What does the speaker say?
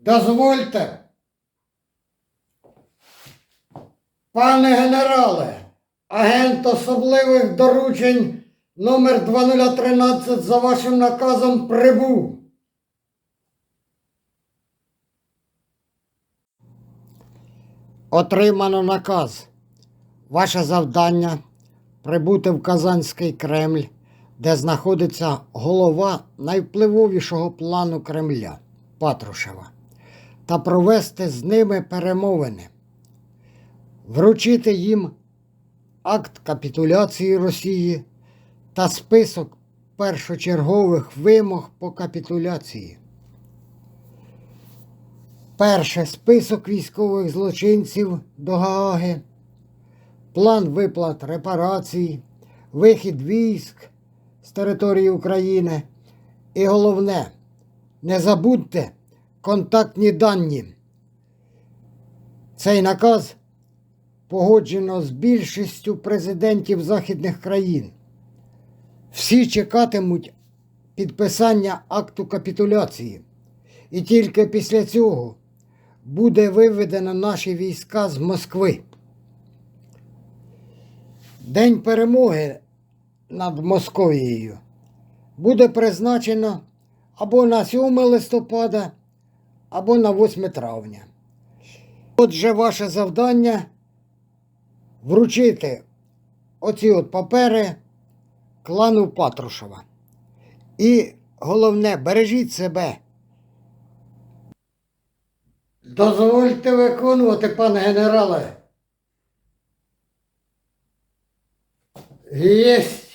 Дозвольте. Пане генерале, агент особливих доручень номер 2013 за вашим наказом прибув. Отримано наказ. Ваше завдання прибути в Казанський Кремль, де знаходиться голова найвпливовішого плану Кремля Патрушева, та провести з ними перемовини, вручити їм акт капітуляції Росії та список першочергових вимог по капітуляції. Перше список військових злочинців до Гааги, план виплат репарацій, вихід військ з території України. І головне, не забудьте контактні дані. Цей наказ погоджено з більшістю президентів західних країн. Всі чекатимуть підписання акту капітуляції. І тільки після цього буде виведено наші війська з Москви. День перемоги над Московією буде призначено або на 7 листопада, або на 8 травня. Отже, ваше завдання вручити оці от папери клану Патрушева. І головне, бережіть себе. Дозвольте виконувати, пане генерале. Єсть.